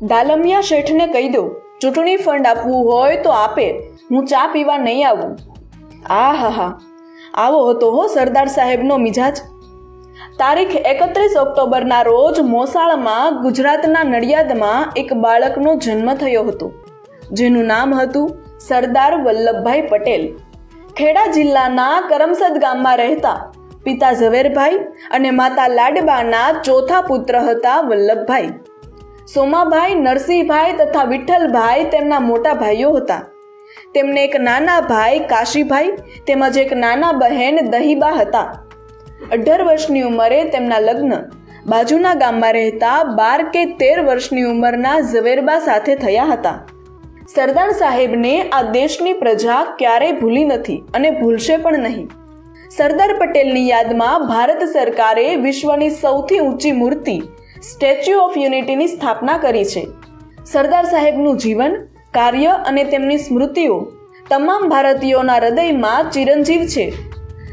દાલમિયા શેઠને કહી દો ચૂંટણી ફંડ આપવું હોય તો આપે, હું ચા પીવા નહીં આવું. આ હા હા. આવો હતો હો સરદાર સાહેબનો મિજાજ. તારીખ એકત્રીસ ઓક્ટોબરના રોજ મોસાળમાં ગુજરાતના નડિયાદમાં એક બાળકનો જન્મ થયો હતો, જેનું નામ હતું સરદાર વલ્લભભાઈ પટેલ. ખેડા જિલ્લાના કરમસદ ગામમાં રહેતા પિતા ઝવેરભાઈ અને માતા લાડબાના ચોથા પુત્ર હતા વલ્લભભાઈ. સોમાભાઈ, નરસિંહભાઈ તથા વિઠ્ઠલભાઈ તેમના મોટા ભાઈઓ હતા. તેમને એક નાના ભાઈ કાશીભાઈ તેમજ એક નાના બહેન દહીબા હતા. અઢાર વર્ષની ઉંમરે તેમના લગ્ન. બાજુના ગામમાં રહેતા બાર કે તેર વર્ષની ઉંમરના ઝવેરબા સાથે થયા હતા. સરદાર સાહેબને આ દેશની પ્રજા ક્યારેય ભૂલી નથી અને ભૂલશે પણ નહીં. સરદાર પટેલની યાદમાં ભારત સરકારે વિશ્વની સૌથી ઊંચી મૂર્તિ સ્ટેચ્યુ ઓફ યુનિટીની સ્થાપના કરી છે. સરદાર સાહેબનું જીવન, કાર્ય અને તેમની સ્મૃતિઓ તમામ ભારતીયોના હૃદયમાં ચિરંજીવ છે.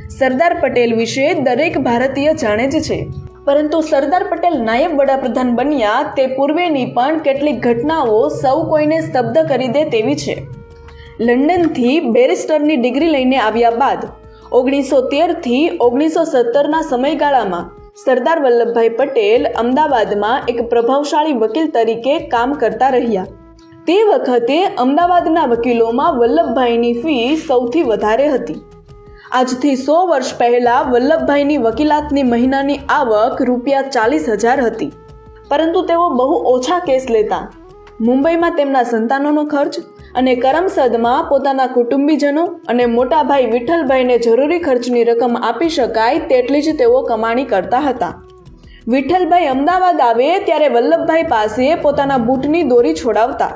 સરદાર પટેલ વિશે દરેક ભારતીય જાણે જ છે. પરંતુ સરદાર પટેલ નાયબ વડાપ્રધાન બન્યા તે પૂર્વેની પણ કેટલીક ઘટનાઓ સૌ કોઈને સ્તબ્ધ કરી દે તેવી છે. લંડનથી બેરિસ્ટરની ડિગ્રી લઈને આવ્યા બાદ ઓગણીસો તેરથી ઓગણીસો સત્તરના સમયગાળામાં સરદાર વલ્લભભાઈ પટેલ અમદાવાદમાં એક પ્રભાવશાળી વકીલ તરીકે કામ કરતા રહ્યા. તે વખતે અમદાવાદના વકીલોમાં વલ્લભભાઈની ફી સૌથી વધારે હતી. આજથી સો વર્ષ પહેલા વલ્લભભાઈની વકીલાતની મહિનાની આવક રૂપિયા ચાલીસ હજાર હતી. પરંતુ તેઓ બહુ ઓછા કેસ લેતા. મુંબઈમાં તેમના સંતાનોનો ખર્ચ અને કરમસદમાં પોતાના કુટુંબીજનો અને મોટા ભાઈ વિઠ્ઠલભાઈને જરૂરી ખર્ચની રકમ આપી શકાય તેટલી જ તેઓ કમાણી કરતા હતા. વિઠ્ઠલભાઈ અમદાવાદ આવે ત્યારે વલ્લભભાઈ પાસે પોતાના બૂટની દોરી છોડાવતા.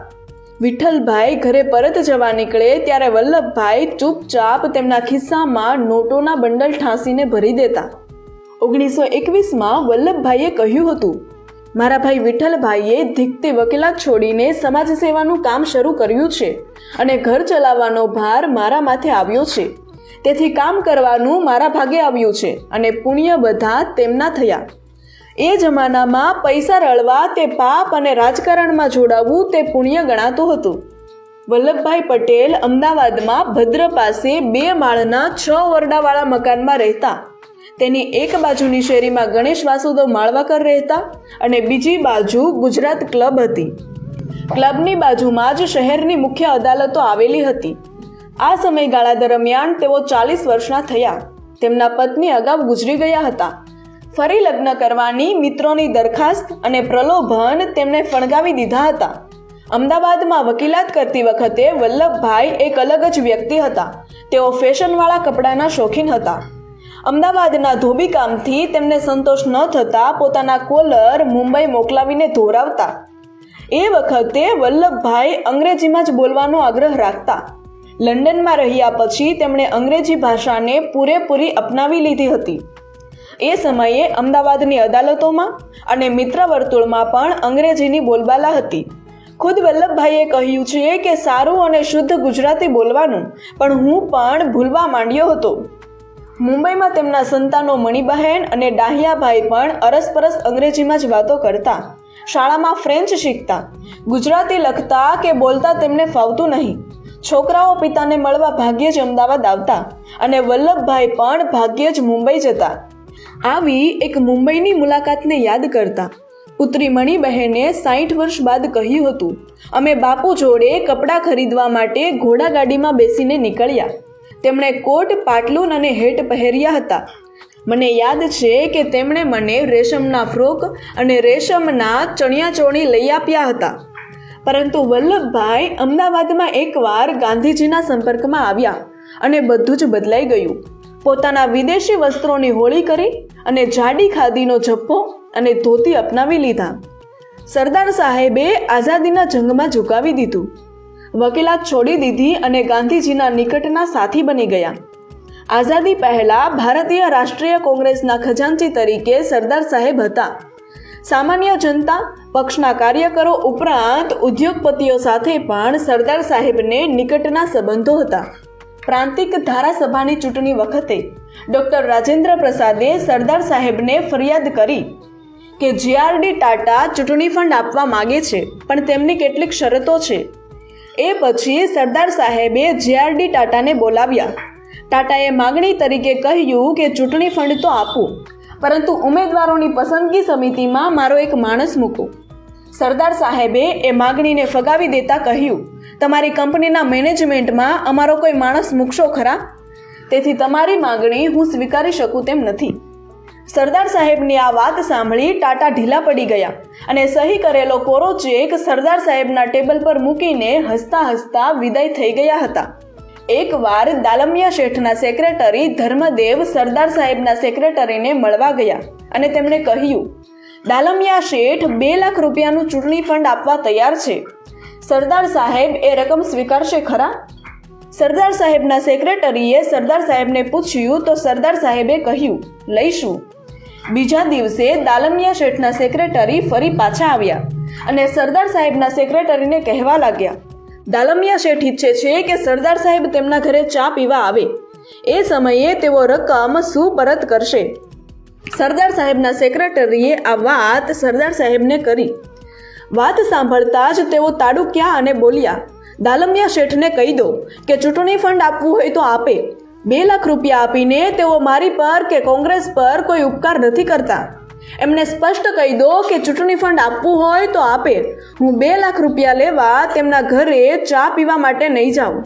વિઠ્ઠલભાઈ ઘરે પરત જવા નીકળે ત્યારે વલ્લભભાઈ ચૂપચાપ તેમના ખિસ્સામાં નોટોના બંડલ ઠાંસીને ભરી દેતા. ઓગણીસો એકવીસમાં વલ્લભભાઈએ કહ્યું હતું મારા ભાઈ વિઠ્ઠલભાઈએ ધીકતી વકીલાત છોડીને સમાજ સેવાનું કામ શરૂ કર્યું છે અને ઘર ચલાવવાનો ભાર મારા માથે આવ્યો છે. તેથી કામ કરવાનું મારા ભાગે આવ્યું છે અને પુણ્ય બધા તેમના થયા. એ જમાનામાં પૈસા રળવા તે પાપ અને રાજકારણમાં જોડાવવું તે પુણ્ય ગણાતું હતું. વલ્લભભાઈ પટેલ અમદાવાદમાં ભદ્ર પાસે બે માળના છ ઓરડાવાળા મકાનમાં રહેતા. તેની એક બાજુની શેરીમાં ગણેશ વાસુદેવ માળવાકર રહેતા અને બીજી બાજુ ગુજરાત ક્લબ હતી. ક્લબની બાજુમાં જ શહેરની મુખ્ય અદાલતો આવેલી હતી. આ સમયગાળા દરમિયાન તેઓ ચાલીસ વર્ષના થયા. તેમના પત્ની અગાઉ ગુજરી ગયા હતા. ફરી લગ્ન કરવાની મિત્રોની દરખાસ્ત અને પ્રલોભન તેમણે ફણગાવી દીધા હતા. અમદાવાદમાં વકીલાત કરતી વખતે વલ્લભભાઈ એક અલગ જ વ્યક્તિ હતા. તેઓ ફેશનવાળા કપડાના શોખીન હતા. અમદાવાદના ધોબીકામથી તેમને સંતોષ ન થતા પોતાના કોલર મુંબઈ મોકલાવીને ધોરાવતા. એ વખતે વલ્લભભાઈ અંગ્રેજીમાં જ બોલવાનો આગ્રહ રાખતા. લંડનમાં રહ્યા પછી તેમણે અંગ્રેજી ભાષાને પૂરેપૂરી અપનાવી લીધી હતી. એ સમયે અમદાવાદની અદાલતોમાં અને મિત્ર વર્તુળમાં પણ અંગ્રેજીની બોલબાલા હતી. ખુદ વલ્લભભાઈએ કહ્યું છે કે સારું અને શુદ્ધ ગુજરાતી બોલવાનું, પણ હું પણ ભૂલવા માંડ્યો હતો. મુંબઈમાં તેમના સંતાનો મણિબહેન અને ડાહિયાભાઈ પણ અરસપરસ અંગ્રેજીમાં જ વાતો કરતા, શાળામાં ફ્રેન્ચ શીખતા, ગુજરાતી લખતા કે બોલતા તેમને ફાવતું નહીં. છોકરાઓ પિતાને મળવા ભાગ્યે જ અમદાવાદ આવતા અને વલ્લભભાઈ પણ ભાગ્યે જ મુંબઈ જતા. આવી એક મુંબઈની મુલાકાતને યાદ કરતા, પુત્રી મણિબહેને સાઠ વર્ષ બાદ કહ્યું હતું, અમે બાપુ જોડે કપડાં ખરીદવા માટે ઘોડાગાડીમાં બેસીને નીકળ્યા. તેમણે કોટ, પાટલુન અને હેટ પહેર્યા હતા. મને યાદ છે કે તેમણે મને રેશમના ફ્રોક અને રેશમના ચણિયાચોળી લઈ આપ્યા હતા. પરંતુ વલ્લભભાઈ અમદાવાદમાં એકવાર ગાંધીજીના સંપર્કમાં આવ્યા અને બધું જ બદલાઈ ગયું. પોતાના વિદેશી વસ્ત્રોની હોળી કરી અને જાડી ખાદીનો જપ્પો અને ધોતી અપનાવી લીધા. સરદાર સાહેબે આઝાદીના જંગમાં ઝુકાવી દીધું. વકીલાત છોડી દીધી અને ગાંધીજીના નિકટના સાથી બની ગયા. આઝાદી પહેલા ભારતીય રાષ્ટ્રીય કોંગ્રેસના ખજાનચી તરીકે સરદાર સાહેબ હતા. સામાન્ય જનતા, પક્ષના કાર્યકરો ઉપરાંત ઉદ્યોગપતિઓ સાથે પણ સરદાર સાહેબને નિકટના સંબંધો હતા. પ્રાંતિક ધારાસભાની ચૂંટણી વખતે ડોક્ટર રાજેન્દ્ર પ્રસાદે સરદાર સાહેબને ફરિયાદ કરી કે જીઆરડી ટાટા ચૂંટણી ફંડ આપવા માગે છે, પણ તેમની કેટલીક શરતો છે. એ પછી સરદાર સાહેબે જેઆરડી ટાટાને બોલાવ્યા. ટાટાએ માગણી તરીકે કહ્યું કે ચૂંટણી ફંડ તો આપું, પરંતુ ઉમેદવારોની પસંદગી સમિતિમાં મારો એક માણસ મૂકો. સરદાર સાહેબે એ માગણીને ફગાવી દેતા કહ્યું, તમારી કંપનીના મેનેજમેન્ટમાં અમારો કોઈ માણસ મૂકશો ખરા? તેથી તમારી માગણી હું સ્વીકારી શકું તેમ નથી. સરદાર સાહેબની આ વાત સાંભળી ટાટા ઢીલા પડી ગયા અને સહી કરેલો કોરો ચેક સરદાર સાહેબના ટેબલ પર મૂકીને હસતા હસતા વિદાય થઈ ગયા હતા. એકવાર દાલમિયા શેઠના સેક્રેટરી ધર્મદેવ સરદાર સાહેબના સેક્રેટરીને મળવા ગયા અને તેમણે કહ્યું, દાલમિયા શેઠ બે લાખ રૂપિયાનું ચૂંટણી ફંડ આપવા તૈયાર છે. સરદાર સાહેબ એ રકમ સ્વીકારશે ખરા? સરદાર સાહેબના સેક્રેટરીએ સરદાર સાહેબને પૂછ્યું તો સરદાર સાહેબે કહ્યું, લઈશું. બીજા દિવસે દાલમિયા શેઠના સેક્રેટરી ફરી પાછા આવ્યા અને સરદાર સાહેબના સેક્રેટરીને કહેવા લાગ્યા, દાલમિયા શેઠ ઈચ્છે છે કે સરદાર સાહેબ તેમના ઘરે ચા પીવા આવે. એ સમયે તેઓ રકમ શું પરત કરશે. સરદાર સાહેબના સેક્રેટરીએ આ વાત સરદાર સાહેબને કરી. વાત સાંભળતા જ તેઓ તાડુક્યા અને બોલ્યા, દાલમિયા શેઠને કહી દો કે ચૂંટણી ફંડ આપવું હોય તો આપે બે લાખ રૂપિયા આપીને તેઓ મારી પર કે કોંગ્રેસ પર કોઈ ઉપકાર નથી કરતા. એમને સ્પષ્ટ કહી દો કે ચૂંટણી ફંડ આપવું હોય તો આપે. હું બે લાખ રૂપિયા લેવા તેમના ઘરે ચા પીવા માટે નહીં જાઉં.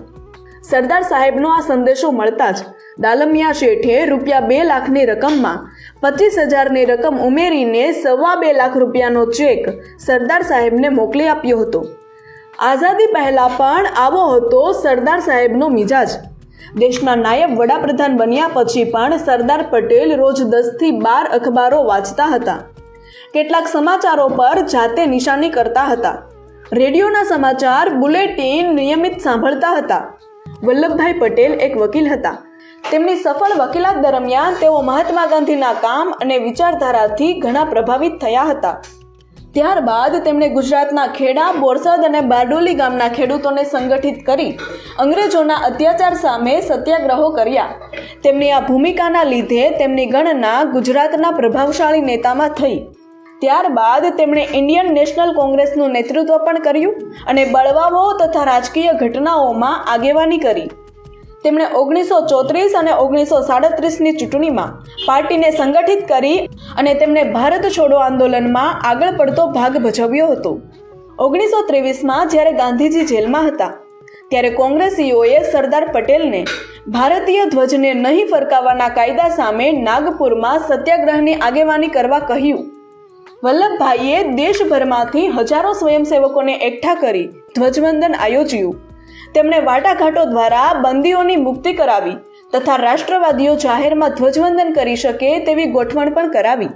સરદાર સાહેબનો આ સંદેશો મળતા જ દાલમિયા શેઠે રૂપિયા બે લાખની રકમમાં પચીસ હજારની રકમ ઉમેરીને સવા બે લાખ રૂપિયાનો ચેક સરદાર સાહેબને મોકલી આપ્યો હતો. આઝાદી પહેલાં પણ આવો હતો સરદાર સાહેબનો મિજાજ. દેશના નાયબ વડાપ્રધાન બન્યા પછી પણ સરદાર પટેલ રોજ દસથી બાર અખબારો વાંચતા હતા. કેટલાક સમાચારો પર જાતે નિશાની કરતા હતા. રેડિયોના સમાચાર, બુલેટિન નિયમિત સાંભળતા હતા. વલ્લભભાઈ પટેલ એક વકીલ હતા. તેમની સફળ વકીલાત દરમિયાન તેઓ મહાત્મા ગાંધીના કામ અને વિચારધારાથી ઘણા પ્રભાવિત થયા હતા. ત્યારબાદ તેમણે ગુજરાતના ખેડા, બોરસદ અને બારડોલી ગામના ખેડૂતોને સંગઠિત કરી અંગ્રેજોના અત્યાચાર સામે સત્યાગ્રહો કર્યા. તેમની આ ભૂમિકાના લીધે તેમની ગણના ગુજરાતના પ્રભાવશાળી નેતામાં થઈ. ત્યારબાદ તેમણે ઇન્ડિયન નેશનલ કોંગ્રેસનું નેતૃત્વ પણ કર્યું અને બળવાઓ તથા રાજકીય ઘટનાઓમાં આગેવાની કરી. તેમણે ઓગણીસો ચોત્રીસ અને ઓગણીસો સાડત્રીસની ચૂંટણીમાં પાર્ટીને સંગઠિત કરી અને તેમણે ભારત છોડો આંદોલનમાં આગળ પડતો ભાગ ભજવ્યો હતો. ઓગણીસો ત્રેવીસમાં જ્યારે ગાંધીજી જેલમાં હતા, ત્યારે કોંગ્રેસીઓએ સરદાર પટેલને ભારતીય ધ્વજને નહીં ફરકાવવાના કાયદા સામે નાગપુરમાં સત્યાગ્રહની આગેવાની કરવા કહ્યું. વલ્લભભાઈએ દેશભરમાંથી હજારો સ્વયંસેવકોને એકઠા કરી ધ્વજવંદન આયોજ્યું. તેમણે વાટાઘાટો દ્વારા બંદીઓની મુક્તિ કરાવી તથા રાષ્ટ્રવાદીઓ જાહેરમાં ધ્વજવંદન કરી શકે તેવી ગોઠવણ પણ કરાવી.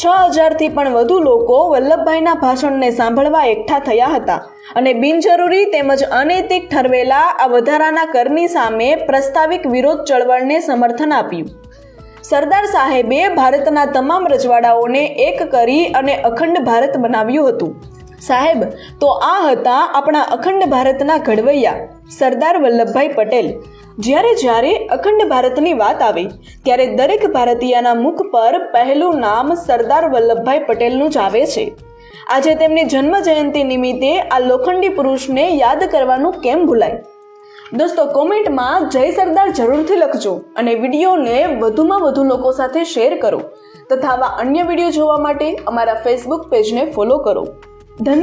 છ હજારથી પણ વધુ લોકો વલ્લભભાઈના ભાષણને સાંભળવા એકઠા થયા હતા અને બિનજરૂરી તેમજ અનૈતિક ઠરવેલા આ વધારાના કરની સામે પ્રસ્તાવિક વિરોધ ચળવળને સમર્થન આપ્યું. સરદાર સાહેબે ભારતના તમામ રજવાડાઓને એક કરી અને અખંડ ભારત બનાવ્યું હતું. સાહેબ, તો આ હતા આપણા અખંડ ભારતના ઘડવૈયા, સરદાર વલ્લભભાઈ પટેલ. જ્યારે જ્યારે અખંડ ભારતની વાત આવે, ત્યારે દરેક ભારતીયના મુખ પર પહેલું નામ સરદાર વલ્લભભાઈ પટેલનું જ આવે છે. આજે તેમની જન્મ જયંતિ નિમિત્તે આ લોખંડી પુરુષને યાદ કરવાનું કેમ ભૂલાય? દોસ્તો, કોમેન્ટમાં જય સરદાર જરૂરથી લખજો અને વિડીયોને વધુમાં વધુ લોકો સાથે શેર કરો તથા આવા અન્ય વીડિયો જોવા માટે અમારા ફેસબુક પેજને ફોલો કરો. Да